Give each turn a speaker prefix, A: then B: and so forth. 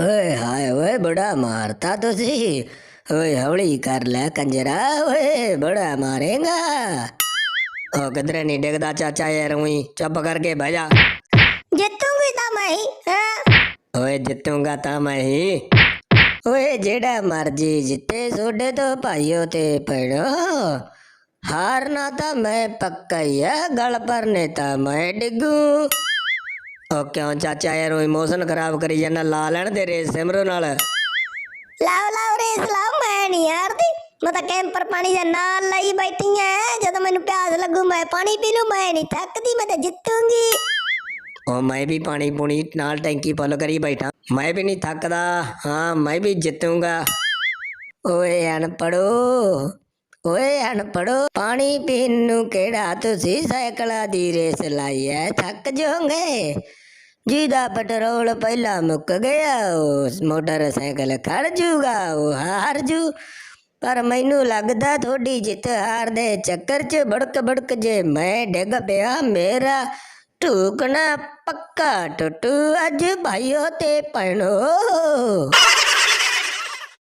A: ਓਏ ਹਾਏ ਓਏ ਬੜਾ ਮਾਰਤਾ ਤੁਸੀਂ। ਓਏ ਹੌਲੀ ਕਰ ਲੈ ਕੰਜਰਾ ਓਏ ਬੜਾ ਮਾਰੇਗਾ। ਉਹ ਕਿਧਰੇ ਨਹੀਂ ਡਿੱਗਦਾ ਚਾਚਾ ਯਾਰ ਉਹੀ ਚੁੱਪ ਕਰਕੇ ਬਹਿ ਜਾ।
B: ਜਿੱਤੂਗੀ ਤਾਂ ਮੈਂ ਹੀ ਹੈਂ?
A: ਓਏ ਜਿੱਤੂਗਾ ਤਾਂ ਮੈਂ ਹੀ। ਓਏ ਜਿਹੜਾ ਮਰਜ਼ੀ ਜਿੱਤੇ ਸੋਡੇ ਤੋਂ ਭਾਈਓ ਤੇ ਪੜੋ ਹਾਰਨਾ ਤਾਂ ਮੈਂ ਪੱਕਾ ਹੀ ਆ ਗਲ ਪਰਨੇ ਤਾਂ ਮੈਂ ਡਿੱਗੂ। ਉਹ ਕਿਉਂ ਚਾਚਾ ਯਾਰ ਉਹ ਇਮੋਸ਼ਨ ਖਰਾਬ ਕਰੀ ਜਾਂਦਾ ਲਾ ਲੈਣ ਦੇ ਰੇ ਸਿਮਰੋ ਨਾਲ।
B: ਲਾਓ ਲਾਓ ਰੇਸ ਲਾਓ ਮੈਂ ਨਹੀਂ ਯਾਰਦੀ ਮੈਂ ਤਾਂ ਕੈਂਪਰ ਪਾਣੀ ਦੇ ਨਾਲ ਲਈ ਬੈਠੀ ਐ ਜਦੋਂ ਮੈਨੂੰ ਪਿਆਸ ਲੱਗੂ ਮੈਂ ਪਾਣੀ ਪੀ ਲੂ ਮੈਂ ਨਹੀਂ ਥੱਕਦੀ ਮੈਂ ਤਾਂ ਜਿੱਤੂਗੀ।
A: ਉਹ ਮੈਂ ਵੀ ਪਾਣੀ ਪੂਣੀ ਨਾਲ ਟੈਂਕੀ ਫੁੱਲ ਕਰੀ ਬੈਠਾ। ਮੈਂ ਵੀ ਨਹੀਂ ਥੱਕਦਾ ਹਾਂ ਮੈਂ ਵੀ ਜਿੱਤੂਗਾ। ਓਏ ਅਨਪੜੋ ਓਏ ਅਨਪੜੋ ਪਾਣੀ ਪੀਣ ਨੂੰ ਕਿਹੜਾ ਤੁਸੀਂ ਸਾਈਕਲਾਂ ਦੀ ਰੇਸ ਲਾਈ ਐ ਥੱਕ ਜਾਓਗੇ ਜਿਹਦਾ ਪੈਟਰੋਲ ਪਹਿਲਾਂ ਮੁੱਕ ਗਿਆ ਉਹ ਮੋਟਰਸਾਈਕਲ ਖੜ ਜੂਗਾ, ਉਹ ਹਾਰ ਜੂ। ਪਰ ਮੈਨੂੰ ਲੱਗਦਾ ਥੋੜੀ ਜਿੱਤ ਹਾਰ ਦੇ ਚੱਕਰ 'ਚ ਬੜਕ ਬੜਕ ਜੇ ਮੈਂ ਡਿੱਗ ਪਿਆ, ਮੇਰਾ ਢੂਕਣਾ ਪੱਕਾ ਟੁੱਟੂ ਅੱਜ ਭਾਈਓ ਤੇ ਭੈਣੋ।